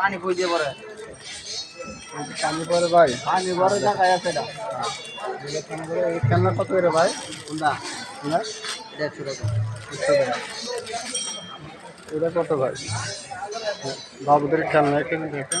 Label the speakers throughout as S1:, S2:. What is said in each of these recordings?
S1: পানি বই দিয়ে পরে
S2: পানি পরে ভাই।
S1: পানি বড় জায়গায় আছে এটা।
S2: এই খেলনা কত করে ভাই? না
S1: দেড়শো টাকা।
S2: এটা কত ভাই? বাবুদের খেলনা এখানে দেখেন।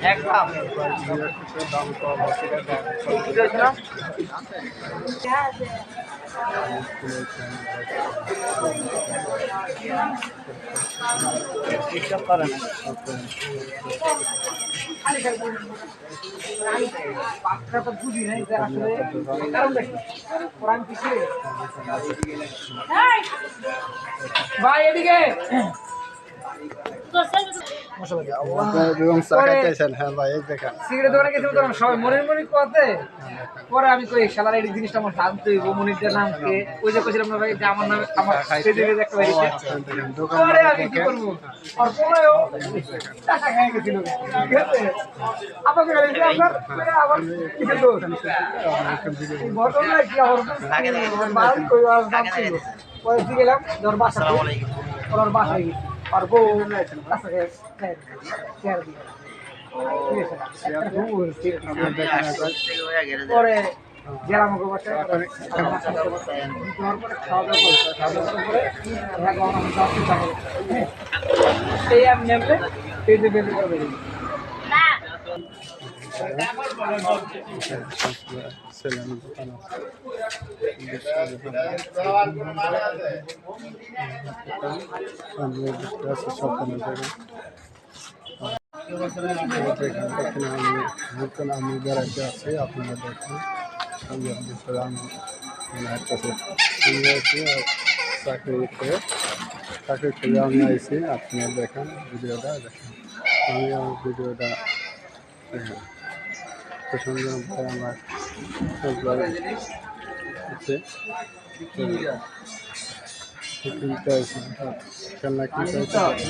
S2: দাম
S1: কি হয়েছে না ডিস্টার্ব করে না
S3: ভাই এদিকে
S2: এবং চা খাইতেছেন হ্যাঁ ভাই এই দেখেন।
S3: সিগারেট দোকানে গেছিল তখন সবাই মনির মনির কথা পরে আমি কই শালার এই জিনিসটা আমার জানতে হইব মনিরটার নাম কে? ওই যে কইছিলাম না ভাই যে আমার নামে আমার পেজে পেজে একটা বাইরে পরে আমি কি করব? আর পরেও টাকা খাই গেছিল। ঠিক আছে? আমাকে আপনার আবার কিছু দোষ? ঘটনা কি আমার বাল কই আর দাম পরে দিয়ে গেলাম? ওর বাসায় গেছি
S2: দেখেন একবার
S3: পরে গেলাম ওকে বাসায় যাওয়ার পরে খাওয়া।
S2: ছেলের দোকান সপ্তাহে দেখেন দেখেন আমি নতুন আমি বেড়াইতে আছি আপনারা দেখুন আমি আপনাদের আমি ওনার কাছে আমি আছি চাকরিতে চাকরি থেকে আমি আইছি আপনারা দেখেন ভিডিওটা দেখেন আমি আমার ভিডিওটা দেখেন প্রসঙ্গ আমার আছে খেলনা কিনতে আছে